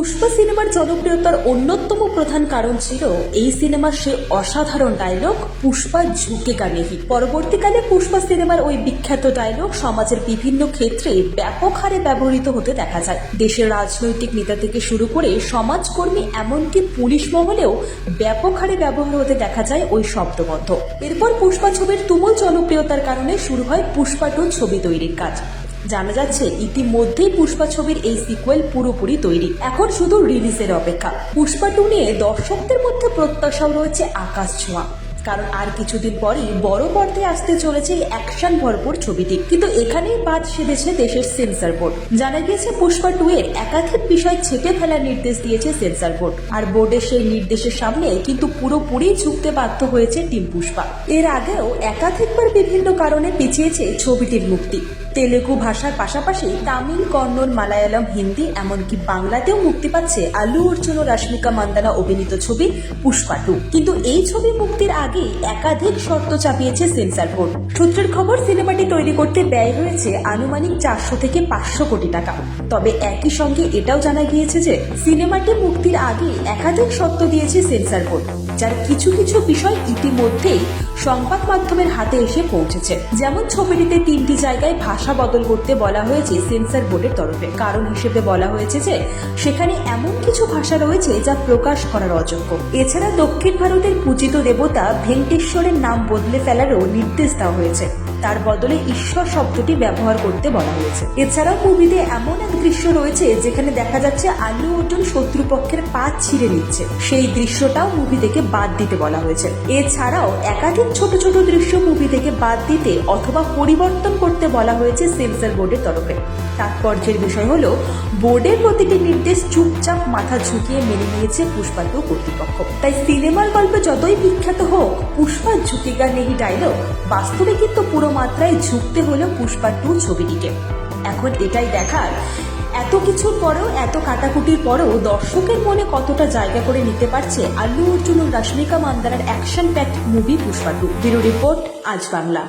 পুষ্পা সিনেমার জনপ্রিয়তার অন্যতম প্রধান কারণ ছিল এই সিনেমার সে অসাধারণ ডায়লগ পুষ্পা ঝুঁকে কানেহি পরবর্তীকালে পুষ্পা সিনেমার ওই বিখ্যাত ডায়লগ সমাজের বিভিন্ন ক্ষেত্রে ব্যাপক হারে ব্যবহৃত হতে দেখা যায়। দেশের রাজনৈতিক নেতা থেকে শুরু করে সমাজকর্মী এমনকি পুলিশ মহলেও ব্যাপক হারে ব্যবহার হতে দেখা যায় ওই শব্দবদ্ধ। এরপর পুষ্পা ছবির তুমুল জনপ্রিয়তার কারণে শুরু হয় পুষ্পা টু ছবি তৈরির কাজ। জানা যাচ্ছে, ইতিমধ্যেই পুষ্পা ছবির এই সিকুয়েল পুরোপুরি তৈরি। এখন শুধু রিলিজের অপেক্ষা। পুষ্পা টু নিয়ে দর্শকদের মধ্যে প্রত্যাশাও রয়েছে আকাশ ছোঁয়া। কারণ আর কিছুদিন পরেই বড় পর্দায় আসতে চলেছে এই অ্যাকশন ভরপুর ছবিটি। কিন্তু এখানেই বাদ সেধেছে দেশের সেন্সর বোর্ড জানা গিয়েছে, পুষ্পা টু এর একাধিক বিষয় ছেপে ফেলার নির্দেশ দিয়েছে সেন্সর বোর্ড আর বোর্ডের সেই নির্দেশের সামনে কিন্তু পুরোপুরি ঝুঁকতে বাধ্য হয়েছে টিম পুষ্পা। এর আগেও একাধিকবার বিভিন্ন কারণে পিছিয়েছে ছবিটির মুক্তি। তেলেগু ভাষার পাশাপাশি তামিল, কন্নড়, মালায়ালাম, হিন্দি, এমনকি বাংলাতেও মুক্তি পাচ্ছে আলু অর্জুন ও রাশ্মিকা মান্দানা অভিনীত ছবি পুষ্পা টু। কিন্তু এই ছবি মুক্তির আগে একাধিক শর্ত চাপিয়েছে সেন্সর বোর্ড। সূত্রের খবর, সিনেমাটি তৈরি করতে ব্যয় হয়েছে আনুমানিক চারশো থেকে পাঁচশো কোটি টাকা। তবে একই সঙ্গে এটাও জানা গিয়েছে যে, সিনেমাটি মুক্তির আগে একাধিক শর্ত দিয়েছে সেন্সর বোর্ড। যার কিছু কিছু বিষয় ইতিমধ্যেই সংবাদ মাধ্যমের হাতে এসে পৌঁছেছে। যেমন ছবিটিতে তিনটি জায়গায় ভাষা বদল করতে বলা হয়েছে সেন্সর বোর্ডের তরফে। কারণ হিসেবে বলা হয়েছে যে, সেখানে এমন কিছু ভাষা রয়েছে যা প্রকাশ করার অযোগ্য। এছাড়া দক্ষিণ ভারতের পূজিত দেবতা ভেঙ্কটেশ্বরের নাম বদলে ফেলারও নির্দেশ দেওয়া হয়েছে। তার বদলে ঈশ্বর শব্দটি ব্যবহার করতে বলা হয়েছে। এছাড়াও মুভিতে এমন এক দৃশ্য রয়েছে যেখানে দেখা যাচ্ছে আল্লু অর্জুন শত্রুপক্ষের পা ছিঁড়ে নিচ্ছে। সেই দৃশ্যটাও মুভি থেকে বাদ দিতে বলা হয়েছে। এছাড়াও একাধিক ছোট ছোট দৃশ্য মুভি থেকে বাদ দিতে অথবা পরিবর্তন করতে বলা হয়েছে সেন্সর বোর্ডের তরফে। তাৎপর্যের বিষয় হলো, বোর্ডের প্রতিটি নির্দেশ চুপচাপ মাথা ঝুঁকিয়ে মেনে নিয়েছে পুষ্পা কর্তৃপক্ষ। তাই সিনেমার গল্প যতই বিখ্যাত হোক পুষ্পা ঝুঁকিগা নেহি ডায়লগ বাস্তবে কিন্তু পুরো মাত্রায় ঝুঁকতে হলো পুষ্পা টু ছবিটিকে। এখন এটাই দেখার এত কিছুর পরেও, এত কাটাকুটির পরেও দর্শকের মনে কতটা জায়গা করে নিতে পারছে আল্লু অর্জুন ও Rashmika মান্দারার action packed movie Pushpa two bureau report, Aaj Bangla.